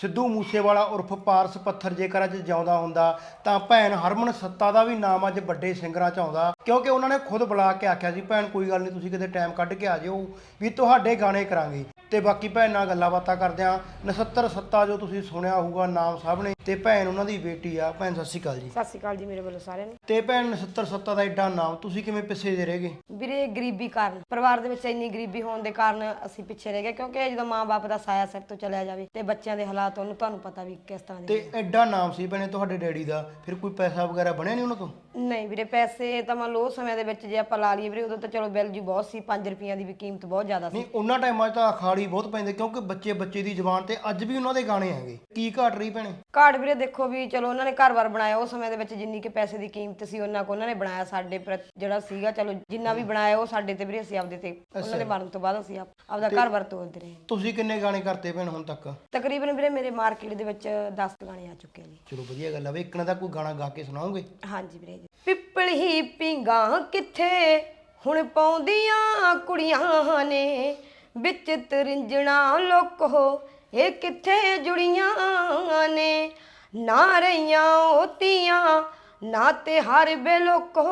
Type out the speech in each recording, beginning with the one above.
ਸਿੱਧੂ ਮੂਸੇਵਾਲਾ ਉਰਫ ਪਾਰਸ ਪੱਥਰ ਜੇਕਰ ਅੱਜ ਜਿਉਂਦਾ ਹੁੰਦਾ, ਤਾਂ ਭੈਣ ਹਰਮਨ ਸੱਤਾ ਦਾ ਵੀ ਨਾਮ ਅੱਜ ਵੱਡੇ ਸਿੰਗਰਾਂ 'ਚ ਆਉਂਦਾ। ਕਿਉਂਕਿ ਉਹਨਾਂ ਨੇ ਖੁਦ ਬੁਲਾ ਕੇ ਆਖਿਆ ਸੀ, ਭੈਣ, ਕੋਈ ਗੱਲ ਨਹੀਂ ਤੁਸੀਂ ਕਿਤੇ ਟਾਈਮ ਕੱਢ ਕੇ ਆ ਜਿਓ, ਵੀ ਤੁਹਾਡੇ ਗਾਣੇ ਕਰਾਂਗੇ। ਤੇ ਬਾਕੀ ਭੈਣ ਨਾਲ ਗੱਲਾਂ ਬਾਤਾਂ ਕਰਦੇ ਆ। ਨਛੱਤਰ ਸੱਤਾ ਜੋ ਤੁਸੀਂ ਸੁਣਿਆ ਹੋਊਗਾ ਨਾਮ ਨੇ ਤੇ ਭੈਣ ਉਹਨਾਂ ਦੀ ਬੇਟੀ ਆ। ਭੈਣ ਸਤਿ ਸ਼੍ਰੀ ਅਕਾਲ ਜੀ। ਸਤਿ ਸ਼੍ਰੀ ਅਕਾਲ ਜੀ ਮੇਰੇ ਵੱਲੋਂ ਸਾਰਿਆਂ ਨੂੰ। ਤੇ ਭੈਣ ਨਛੱਤਰ ਸੱਤਾ ਦਾ ਐਡਾ ਨਾਮ ਤੁਸੀਂ ਕਿਵੇਂ ਪਿੱਛੇ ਜੇ ਰਹਿ ਗਏ? ਵੀਰੇ ਗਰੀਬੀ ਕਾਰਨ। ਪਰਿਵਾਰ ਦੇ ਵਿੱਚ ਇੰਨੀ ਗਰੀਬੀ ਹੋਣ ਦੇ ਕਾਰਨ ਅਸੀਂ ਪਿੱਛੇ ਰਹਿ ਗਏ ਕਿਉਂਕਿ ਜਦੋਂ ਮਾਂ-ਬਾਪ ਦਾ ਸਾਇਆ ਸਿਰ ਤੋਂ ਚਲਿਆ ਜਾਵੇ ਤੇ ਬੱਚਿਆਂ ਦੇ ਹਾਲਾਤ ਉਹਨੂੰ ਤੁਹਾਨੂੰ ਪਤਾ ਵੀ ਕਿਸ ਤਰ੍ਹਾਂ ਦੇ ਤੇ ਐਡਾ ਨਾਮ ਸੀ ਭੈਣੇ ਤੁਹਾਡੇ ਡੈਡੀ ਦਾ ਫਿਰ ਕੋਈ ਪੈਸਾ ਵਗੈਰਾ ਬਣਿਆ ਨਹੀਂ ਉਹਨਾਂ ਤੋਂ? ਨਹੀਂ ਵੀਰੇ ਪੈਸੇ ਤਾਂ ਮੰਨ ਲਓ ਉਸ ਸਮੇਂ ਦੇ ਵਿੱਚ ਜੇ ਆਪਾਂ ਲਾ ਲਈਏ ਵੀਰੇ ਉਦੋਂ ਤਾਂ ਚਲੋ ਬਿੱਲ ਜੀ ਬਹੁਤ ਸੀ 5 ਰੁਪਈਆਂ ਦੀ ਵੀ ਕੀਮਤ ਬਹੁਤ ਜ਼ਿਆਦਾ ਸੀ। ਨਹੀਂ ਉਹਨਾਂ ਟਾਈਮਾਂ 'ਚ ਤਾਂ ਅਖਾੜੀ ਬਹੁਤ ਪੈਂਦੇ ਕਿਉਂਕਿ ਬੱਚੇ ਬੱਚੇ ਦੀ ਜ਼ੁਬਾਨ ਤੇ ਅੱਜ ਵੀ ਉਹਨਾਂ ਦੇ ਗਾਣੇ ਹੈਗੇ। ਕੀ ਘਾਟ ਰਹੀ ਭੈਣੇ? ਕਾਰਡ ਵੀਰੇ ਦੇਖੋ ਵੀ ਚਲੋ ਉਹਨਾਂ ਨੇ ਘਰ-ਬਾਰ ਬਣਾਇਆ ਉਸ ਸਮੇਂ ਦੇ ਵਿੱਚ ਜਿੰਨੀ ਕਿ ਪੈਸੇ ਦੀ ਕੀਮਤ ਸੀ ਉਹਨਾਂ ਕੋ ਉਹਨਾਂ ਨੇ ਬਣਾਇਆ ਸਾਡੇ ਪ੍ਰਤੀ ਜਿਹੜਾ ਸੀਗਾ ਚਲੋ ਜਿੰਨਾ ਵੀ ਬਣਾਇਆ ਉਹ ਸਾਡੇ ਤੇ ਵੀਰੇ ਅਸੀਂ ਆਪਦੇ ਤੇ ਉਹਨਾਂ ਦੇ ਮਰਨ ਤੋਂ ਬਾਅਦ ਅਸੀਂ ਆਪ- ਆਪਦਾ ਘਰ-ਬਾਰ ਤੋਰਦੇ ਰਹੇ। ਤੁਸੀਂ ਕਿੰਨੇ ਗਾਣੇ ਕਰਤੇ ਭੈਣ ਹੁਣ ਤੱਕ? ਤਕਰੀਬਨ ਵੀਰੇ ਮੇਰੇ ਮਾਰਕੀਟ ਦੇ ਵਿੱਚ 10 ਗਾਣੇ ਆ ਚੁੱਕੇ ਨੇ। ਚਲੋ ਵਧੀਆ ਗੱਲ ਆ ਵੇ ਇੱਕ ਨਾ ਦਾ ਕੋਈ ਗਾਣਾ ਗਾ ਕੇ ਸੁਣਾਓਗੇ? ਹਾਂਜੀ ਵੀਰੇ ਪਿੱਪਲੀ ਪਿੰਗਾ ਕਿੱਥੇ? ਹੁਣ ਪਾਉਂਦੀਆਂ ਕੁੜੀਆਂ ਨੇ ਵਿੱਚ ਤਰਿੰਜਣਾ ਲੋਕੋ ਇਹ ਕਿੱਥੇ ਜੁੜੀਆਂ ਨੇ? ਨਾ ਰਹੀਆਂ ਹੋਤੀਆਂ ਨਾ ਤੇ ਹਰ ਬੇਲੋਕੋ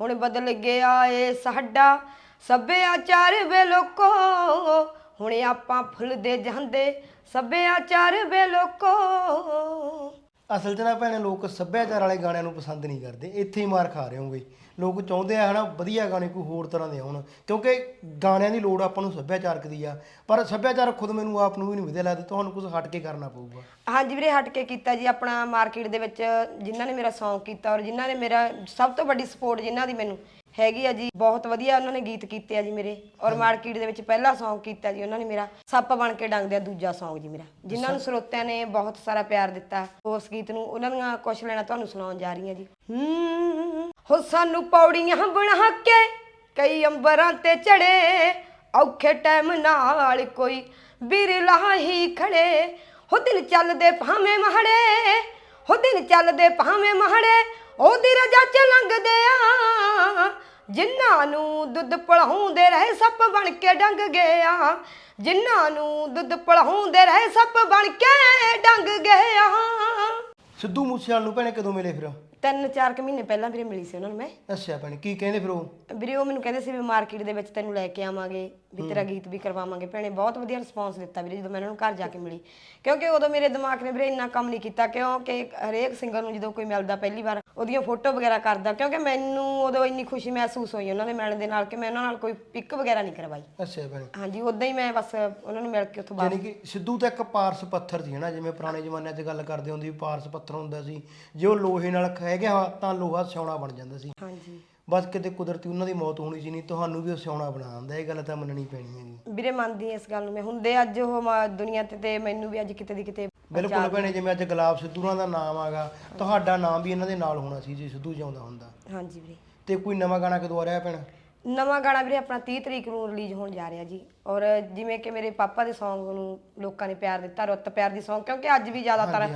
ਹੁਣ ਬਦਲ ਗਿਆ ਏ ਸਾਡਾ ਸੱਭਿਆਚਾਰ ਬੇਲੋਕੋ ਹੁਣ ਆਪਾਂ ਫੁੱਲਦੇ ਜਾਂਦੇ ਸੱਭਿਆਚਾਰ ਬੇਲੋਕੋ ਅਸਲ 'ਚ ਨਾ ਭੈਣੇ, ਲੋਕ ਸੱਭਿਆਚਾਰ ਵਾਲੇ ਗਾਣਿਆਂ ਨੂੰ ਪਸੰਦ ਨਹੀਂ ਕਰਦੇ। ਇੱਥੇ ਹੀ ਮਾਰ ਖਾ ਰਹੇ ਹੋਗੇ ਲੋਕ ਚਾਹੁੰਦੇ ਆ ਹਨਾ, ਵਧੀਆ ਗਾਣੇ ਕੋਈ ਹੋਰ ਤਰ੍ਹਾਂ ਦੇ ਆਉਣ। ਕਿਉਂਕਿ ਗਾਣਿਆਂ ਦੀ ਲੋੜ ਆਪਾਂ ਨੂੰ ਸੱਭਿਆਚਾਰਕ ਦੀ ਆ। ਪਰ ਸੱਭਿਆਚਾਰ ਖੁਦ ਮੈਨੂੰ, ਆਪ ਨੂੰ ਵੀ ਨਹੀਂ ਵਧੀਆ ਲੱਗਦਾ। ਤੁਹਾਨੂੰ ਕੁਝ ਹਟ ਕੇ ਕਰਨਾ ਪਊਗਾ। ਹਾਂਜੀ ਵੀਰੇ, ਹਟ ਕੇ ਕੀਤਾ ਜੀ ਆਪਣਾ ਮਾਰਕੀਟ ਦੇ ਵਿੱਚ, ਜਿਨ੍ਹਾਂ ਨੇ ਮੇਰਾ ਸੌਂਗ ਕੀਤਾ ਔਰ ਜਿਨ੍ਹਾਂ ਨੇ ਮੇਰਾ ਸਭ ਤੋਂ ਵੱਡੀ ਸਪੋਰਟ ਜਿਨ੍ਹਾਂ ਦੀ ਮੈਨੂੰ। ਹੈਗੀ ਆ ਜੀ ਬਹੁਤ ਵਧੀਆ ਉਹਨਾਂ ਨੇ ਗੀਤ ਕੀਤੇ ਆ ਜੀ ਮੇਰੇ। ਔਰ ਮਾਰਕੀਟ ਦੇ ਵਿੱਚ ਪਹਿਲਾ Song ਕੀਤਾ ਜੀ ਉਹਨਾਂ ਨੇ ਮੇਰਾ। ਸੱਪ ਬਣ ਕੇ ਡੰਗਦੇ ਆ ਦੂਜਾ Song ਜੀ ਮੇਰਾ। ਜਿਨ੍ਹਾਂ ਨੂੰ ਸਰੋਤਿਆਂ ਨੇ ਬਹੁਤ ਸਾਰਾ ਪਿਆਰ ਦਿੱਤਾ ਉਸ ਗੀਤ ਨੂੰ ਉਹਨਾਂ ਦੀਆਂ ਕੁਛ ਲੈਣਾ ਤੁਹਾਨੂੰ ਸੁਣਾਉਣ ਜਾ ਰਹੀ ਹਾਂ ਜੀ। ਹੂੰ ਹੋ ਸਾਨੂੰ ਪੌੜੀਆਂ ਬਣਾ ਕੇ ਕਈ ਅੰਬਰਾਂ ਤੇ ਚੜੇ ਔਖੇ ਟਾਈਮ ਨਾਲ ਕੋਈ ਬਿਰਲਾ ਹੀ ਖੜੇ ਹੋ ਦਿਨ ਚੱਲਦੇ ਭਾਵੇਂ ਮਹੜੇ ਹੋ ਦਿਨ ਚੱਲਦੇ ਭਾਵੇਂ ਮਹੜੇ, ਉਹਦੀ ਰਜਾ ਚ ਲੰਘਦੇ ਆ। ਜਿਨ੍ਹਾਂ ਨੂੰ ਦੁੱਧ ਪੜਾਉਂਦੇ ਰਹੇ ਸੱਪ ਬਣ ਕੇ ਡੰਗ ਆ। ਜਿਨ੍ਹਾਂ ਨੂੰ ਦੁੱਧ ਪੜਾਉਂਦੇ ਰਹੇ ਸੱਪ ਬਣ ਕੇ ਡੰਗ ਗਿਆ ਸਿੱਧੂ ਮੂਸੇਵਾਲ ਨੂੰ ਭੈਣੇ ਕਦੋਂ ਮਿਲੇ ਫਿਰ? ਤਿੰਨ ਚਾਰ ਕੁ ਮਹੀਨੇ ਪਹਿਲਾਂ ਵੀਰੇ ਮਿਲੀ ਸੀ ਉਹਨਾਂ ਨੂੰ ਮੈਂ। ਅੱਛਾ ਭੈਣੇ ਕੀ ਕਹਿੰਦੇ ਫਿਰ ਉਹ? ਵੀਰੇ ਉਹ ਮੈਨੂੰ ਕਹਿੰਦੇ ਸੀ ਵੀ ਮਾਰਕੀਟ ਦੇ ਵਿੱਚ ਤੈਨੂੰ ਲੈ ਕੇ ਆਵਾਂਗੇ ਵੀ ਤੇਰਾ ਗੀਤ ਵੀ ਕਰਵਾਵਾਂਗੇ। ਭੈਣੇ ਬਹੁਤ ਵਧੀਆ ਰਿਸਪੌਂਸ ਦਿੱਤਾ ਵੀਰੇ ਜਦੋਂ ਮੈਂ ਉਹਨਾਂ ਨੂੰ ਘਰ ਜਾ ਕੇ ਮਿਲੀ। ਕਿਉਂਕਿ ਉਦੋਂ ਮੇਰੇ ਦਿਮਾਗ ਨੇ ਵੀਰੇ ਇੰਨਾ ਕੰਮ ਨਹੀਂ ਕੀਤਾ ਕਿਉਂਕਿ ਹਰੇਕ ਸਿੰਗਰ ਨੂੰ ਜਦੋਂ ਕੋਈ ਮਿਲਦਾ ਪਹਿਲੀ ਵਾਰ ਉਹਦੀਆਂ ਫੋਟੋ ਵਗੈਰਾ ਕਰਦਾ ਕਿਉਂਕਿ ਮੈਨੂੰ ਉਦੋਂ ਇੰਨੀ ਖੁਸ਼ੀ ਮਹਿਸੂਸ ਹੋਈ ਉਹਨਾਂ ਦੇ ਮਿਲਣ ਦੇ ਨਾਲ ਕਿ ਮੈਂ ਉਹਨਾਂ ਨਾਲ ਕੋਈ ਪਿਕ ਵਗੈਰਾ ਨਹੀਂ ਕਰਵਾਈ। ਅੱਛਾ ਭੈਣੇ। ਹਾਂਜੀ ਉਦਾਂ ਹੀ ਮੈਂ ਬਸ ਉਹਨਾਂ ਨੂੰ ਮਿਲ ਕੇ ਉੱਥੋਂ ਬਾਹਰ ਯਾਨੀ ਕਿ ਸਿੱਧੂ ਤਾਂ ਇੱਕ ਪਾਰਸ ਪੱਥਰ ਸੀ ਹਨਾ ਜਿਵੇਂ ਪੁਰਾਣੇ ਜ਼ਮਾਨਿਆਂ 'ਚ ਗੱਲ ਕਰਦੇ ਹੁੰਦੀ ਵੀ ਪਾਰਸ ਪੱਥਰ ਹੁੰਦਾ ਸੀ ਜੇ ਉਹ ਲੋਹੇ ਨਾਲ ਖਹਿ ਗਿਆ ਤਾਂ ਲੋਹਾ ਸਿਉਣਾ ਬਣ ਜਾਂਦਾ ਸੀ। ਹਾਂਜੀ। ਬਸ ਕਿਤੇ ਕੁਦਰਤੀ ਉਹਨਾਂ ਦੀ ਮੌਤ ਹੋਣੀ ਸੀ ਨਹੀਂ ਤੁਹਾਨੂੰ ਵੀ ਉਹ ਸਿਉਣਾ ਬਣਾ ਦਿੰਦਾ ਇਹ ਗੱਲ ਤਾਂ ਮੰਨਣੀ ਪੈਣੀ ਹੈ ਜੀ ਵੀਰੇ ਮੰਨਦੀ ਹਾਂ ਇਸ ਗੱਲ ਨੂੰ ਮੈਂ। ਹੁੰਦੇ ਅੱਜ ਉਹ ਮਾ- ਦੁਨੀਆ ਤੇ ਤੇ ਮੈਨੂੰ ਵੀ ਅੱਜ ਕਿਤੇ ਦੀ ਕਿਤੇ ਬਿਲਕੁਲ ਭੈਣੇ ਜਿਵੇਂ ਅੱਜ ਗੁਲਾਬ ਸਿੱਧੂਰਾਂ ਦਾ ਨਾਮ ਆਗਾ ਤੁਹਾਡਾ ਨਾਮ ਵੀ ਇਹਨਾਂ ਦੇ ਨਾਲ ਹੋਣਾ ਸੀ ਜੇ ਸਿੱਧੂ ਜਿਉਂਦਾ ਹੁੰਦਾ। ਹਾਂਜੀ ਵੀਰੇ। ਤੇ ਕੋਈ ਨਵਾਂ ਗਾਣਾ ਕਦੋਂ ਆ ਰਿਹਾ ਭੈਣ? ਨਵਾਂ ਗਾਣਾ ਵੀਰੇ ਆਪਣਾ 30 ਤਰੀਕ ਨੂੰ ਰਿਲੀਜ਼ ਹੋਣ ਜਾ ਰਿਹਾ ਜੀ। ਔਰ ਜਿਵੇਂ ਕਿ ਮੇਰੇ ਪਾਪਾ ਦੇ Song ਨੂੰ ਲੋਕਾਂ ਨੇ ਪਿਆਰ ਦਿੱਤਾ ਰੁੱਤ ਪਿਆਰ ਦੀ Song ਕਿਉਂਕਿ ਅੱਜ ਵੀ ਜ਼ਿਆਦਾਤਰ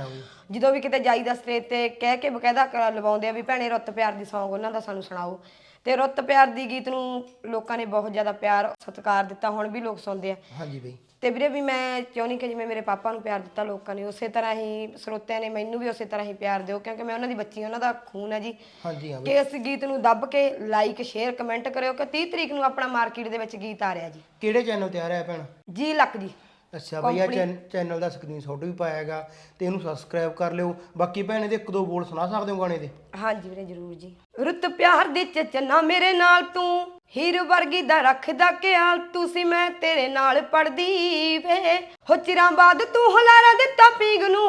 ਜਦੋਂ ਵੀ ਕਿਤੇ ਜਾਈਦਾ ਸਟੇਜ ਤੇ ਕਹਿ ਕੇ ਬਕਾਇਦਾ ਕ- ਲਵਾਉਂਦੇ ਆ ਵੀ ਭੈਣੇ ਰੁੱਤ ਪਿਆਰ ਦੀ Song ਉਹਨਾਂ ਦਾ ਸਾਨੂੰ ਸੁਣਾਓ। ਤੇ ਰੁੱਤ ਪਿਆਰ ਦੀ ਗੀਤ ਨੂੰ ਲੋਕਾਂ ਨੇ ਬਹੁਤ ਜ਼ਿਆਦਾ ਪਿਆਰ ਸਤਿਕਾਰ ਦਿੱਤਾ ਹੁਣ ਵੀ ਲੋਕ ਸੁਣਦੇ ਆ। ਹਾਂਜੀ ਬਈ। ਤੇ ਵੀਰੇ ਵੀ ਮੈਂ ਚਾਹੁੰਦੀ ਕਿ ਜਿਵੇਂ ਮੇਰੇ ਪਾਪਾ ਨੂੰ ਪਿਆਰ ਦਿੱਤਾ ਲੋਕਾਂ ਨੇ ਉਸੇ ਤਰ੍ਹਾਂ ਹੀ ਸਰੋਤਿਆਂ ਨੇ ਮੈਨੂੰ ਵੀ ਉਸੇ ਤਰ੍ਹਾਂ ਹੀ ਪਿਆਰ ਦਿਓ ਕਿਉਂਕਿ ਮੈਂ ਉਹਨਾਂ ਦੀ ਬੱਚੀ ਹਾਂ, ਉਹਨਾਂ ਦਾ ਖੂਨ ਹੈ ਜੀ। ਹਾਂਜੀ ਹਾਂ ਕਿ ਇਸ ਗੀਤ ਨੂੰ ਦੱਬ ਕੇ ਲਾਈਕ ਸ਼ੇਅਰ ਕਮੈਂਟ ਕਰਿਓ ਕਿ 30 ਤਰੀਕ ਨੂੰ ਆਪਣਾ ਮਾਰਕੀਟ ਦੇ ਵਿੱਚ ਗੀਤ ਆ ਰਿਹਾ ਜੀ। ਕਿਹੜੇ ਚੈਨਲ ਤੇ ਆ ਰਿਹਾ ਭੈਣ? ਜੀ ਲੱਕ ਜੀ। ਅੱਛਾ ਬਈ ਆ ਚੈਨਲ ਦਾ ਸਕਰੀਨਸ਼ਾਟ ਵੀ ਪਾਇਆ ਹੈਗਾ ਤੇ ਇਹਨੂੰ ਸਬਸਕ੍ਰਾਈਬ ਕਰ ਲਿਓ। ਬਾਕੀ ਭੈਣ ਇਹਦੇ ਇੱਕ ਦੋ ਬੋਲ ਸੁਣਾ ਸਕਦੇ ਹੋ ਗਾਣੇ ਦੇ? ਹਾਂਜੀ ਵੀਰੇ ਜਰੂਰ ਜੀ। ਰੁੱਤ ਪਿਆਰ ਦੀ ਚਚਨਾ ਮੇਰੇ ਨਾਲ ਤੂੰ। ਹੀਰ ਵਰਗੀ ਦਾ ਰੱਖਦਾ ਖਿਆਲ, ਤੁਸੀਂ ਮੈਂ ਤੇਰੇ ਨਾਲ ਪੜਦੀ ਵੇ। ਹੋ ਚਿਰਾਂ ਬਾਅਦ ਤੂੰ ਹਲਾਰਾ ਦਿੱਤਾ ਪੀਗ ਨੂੰ।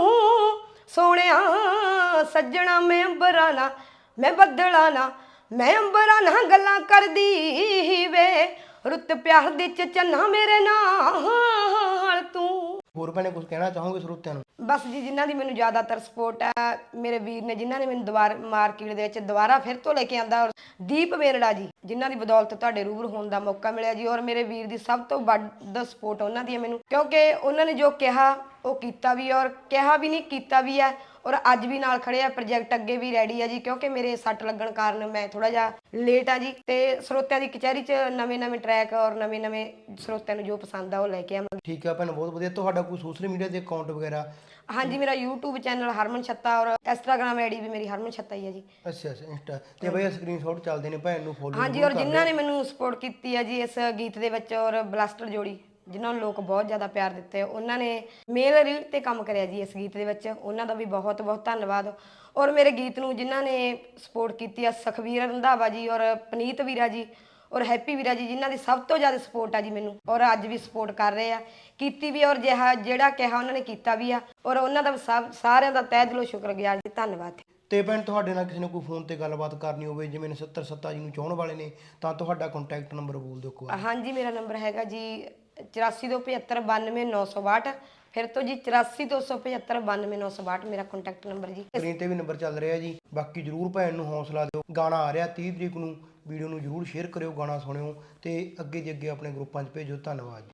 ਸੋਹਣਿਆ ਸੱਜਣਾ, ਮੈਂ ਅੰਬਰਾਂ ਨਾ ਮੈਂ ਬੱਦਲਾਂ ਨਾ ਮੈਂ ਅੰਬਰਾਂ ਨਾਲ ਗੱਲਾਂ ਕਰਦੀ ਵੇ। ਰੁੱਤ ਪਿਆਰ ਦੀ ਚਚਨਾ ਮੇਰੇ ਨਾਲ। ਹੋਰ ਭੈਣੇ ਕੁਝ ਕਹਿਣਾ ਚਾਹੋਗੇ ਸਰੋਤਿਆਂ ਨੂੰ? ਬਸ ਜੀ, ਜਿਨ੍ਹਾਂ ਦੀ ਮੈਨੂੰ ਜ਼ਿਆਦਾਤਰ ਸਪੋਰਟ ਹੈ, ਮੇਰੇ ਵੀਰ ਨੇ ਜਿਨ੍ਹਾਂ ਨੇ ਮੈਨੂੰ ਦੁਬਾਰਾ ਮਾਰਕੀਟ ਦੇ ਵਿੱਚ ਦੁਬਾਰਾ ਫਿਰ ਤੋਂ ਲੈ ਕੇ ਆਂਦਾ ਔਰ ਦੀਪ ਵੇਰੜਾ ਜੀ, ਜਿਨ੍ਹਾਂ ਦੀ ਬਦੌਲਤ ਤੁਹਾਡੇ ਰੂਬਰੂ ਹੋਣ ਦਾ ਮੌਕਾ ਮਿਲਿਆ ਜੀ ਔਰ ਮੇਰੇ ਵੀਰ ਦੀ ਸਭ ਤੋਂ ਵੱਧ ਸਪੋਰਟ ਉਹਨਾਂ ਦੀ ਹੈ ਮੈਨੂੰ, ਕਿਉਂਕਿ ਉਹਨਾਂ ਨੇ ਜੋ ਕਿਹਾ, ਉਹ ਕੀਤਾ ਵੀ ਔਰ ਕਿਹਾ ਵੀ ਨਹੀਂ, ਕੀਤਾ ਵੀ ਹੈ। ਔਰ ਅੱਜ ਵੀ ਨਾਲ ਖੜੇ ਆ ਪ੍ਰੋਜੈਕਟ ਅੱਗੇ ਵੀ ਰੈਡੀ ਆ ਜੀ ਕਿਉਂਕਿ ਮੇਰੇ ਸੱਟ ਲੱਗਣ ਕਾਰਨ ਮੈਂ ਥੋੜਾ ਜਿਹਾ ਲੇਟ ਆ ਜੀ। ਤੇ ਸਰੋਤਿਆਂ ਦੀ ਕਚਹਿਰੀ 'ਚ ਨਵੇਂ-ਨਵੇਂ ਟਰੈਕ ਔਰ ਨਵੇਂ-ਨਵੇਂ ਸਰੋਤਿਆਂ ਨੂੰ ਜੋ ਪਸੰਦ ਆ ਉਹ ਲੈ ਕੇ ਆਵਾਂਗੇ ਠੀਕ ਆ ਭੈਣ ਬਹੁਤ ਵਧੀਆ। ਤੁਹਾਡਾ ਕੋਈ ਸੋਸ਼ਲ ਮੀਡੀਆ ਦੇ ਅਕਾਊਂਟ ਵਗੈਰਾ? ਹਾਂਜੀ ਮੇਰਾ YouTube ਚੈਨਲ ਹਰਮਨ ਛੱਤਾ ਔਰ Instagram ਆਈਡੀ ਵੀ ਮੇਰੀ ਹਰਮਨ ਛੱਤਾ ਹੀ ਆ ਜੀ। ਅੱਛਾ ਅੱਛਾ ਇੰਸਟਾ ਤੇ ਬਈ ਸਕਰੀਨਸ਼ਾਟ ਚੱਲਦੇ ਨੇ ਭੈਣ ਨੂੰ ਫੋਲੋ ਹਾਂਜੀ ਔਰ ਜਿਨ੍ਹਾਂ ਨੇ ਮੈਨੂੰ ਸਪੋਰਟ ਕੀਤੀ ਆ ਜੀ ਇਸ ਗੀਤ ਦੇ ਵਿੱਚ ਔਰ ਬਲਾਸਟਰ ਜੋੜੀ। ਜਿਨ੍ਹਾਂ ਨੂੰ ਲੋਕ ਬਹੁਤ ਜ਼ਿਆਦਾ ਪਿਆਰ ਦਿੱਤੇ ਉਹਨਾਂ ਨੇ ਮੇਲ ਰੀਡ ਤੇ ਕੰਮ ਕਰਿਆ ਜੀ ਇਸ ਗੀਤ ਦੇ ਵਿੱਚ। ਉਹਨਾਂ ਦਾ ਵੀ ਬਹੁਤ ਬਹੁਤ ਧੰਨਵਾਦ। ਔਰ ਮੇਰੇ ਗੀਤ ਨੂੰ ਜਿਨ੍ਹਾਂ ਨੇ ਸਪੋਰਟ ਕੀਤੀ ਆ ਸਖਵੀਰ ਰੰਧਾਵਾ ਜੀ ਔਰ ਪਨੀਤ ਵੀਰਾ ਜੀ ਔਰ ਹੈਪੀ ਵੀਰਾ ਜੀ ਜਿਨ੍ਹਾਂ ਦੀ ਸਭ ਤੋਂ ਜ਼ਿਆਦਾ ਸਪੋਰਟ ਆ ਜੀ ਮੈਨੂੰ। ਔਰ ਅੱਜ ਵੀ ਸਪੋਰਟ ਕਰ ਰਹੇ ਆ। ਕੀਤੀ ਵੀ ਔਰ ਜਿਹਾ ਜਿਹੜਾ ਕਿਹਾ ਉਹਨਾਂ ਨੇ ਕੀਤਾ ਵੀ ਆ। ਔਰ ਉਹਨਾਂ ਦਾ ਸਭ ਸਾਰਿਆਂ ਦਾ ਤਹਿ ਦਿਲੋਂ ਸ਼ੁਕਰਗੁਜ਼ਾਰ ਜੀ ਧੰਨਵਾਦ। ਤੇ ਭੈਣ ਤੁਹਾਡੇ ਨਾਲ ਕਿਸੇ ਨੇ ਕੋਈ ਫੋਨ ਤੇ ਗੱਲਬਾਤ ਕਰਨੀ ਹੋਵੇ ਜਿਵੇਂ 70 ਸੱਤਾ ਜੀ ਨੂੰ ਚਾਹਣ ਵਾਲੇ ਨੇ ਤਾਂ ਤੁਹਾਡਾ ਕੰਟੈਕਟ ਨੰਬਰ ਬੋਲ ਦਿਓ ਵਾਰ। ਹਾਂਜੀ ਮੇਰਾ ਨੰਬਰ ਹੈਗਾ ਜੀ 8427592962 ਫਿਰ ਤੋਂ ਜੀ 8427592962 ਮੇਰਾ ਕੰਟੈਕਟ ਨੰਬਰ ਜੀ। ਸਕਰੀਨ ਤੇ ਵੀ ਨੰਬਰ ਚੱਲ ਰਿਹਾ ਜੀ। ਬਾਕੀ ਜਰੂਰ ਭੈਣ ਨੂੰ ਹੌਸਲਾ ਦਿਓ। ਗਾਣਾ ਆ ਰਿਹਾ 30 ਤਰੀਕ ਨੂੰ। ਵੀਡੀਓ ਨੂੰ ਜਰੂਰ ਸ਼ੇਅਰ ਕਰਿਓ, ਗਾਣਾ ਸੁਣਿਓ ਤੇ ਅੱਗੇ ਦੀ ਅੱਗੇ ਆਪਣੇ ਗਰੁੱਪਾਂ 'ਚ ਭੇਜੋ। ਧੰਨਵਾਦ ਜੀ।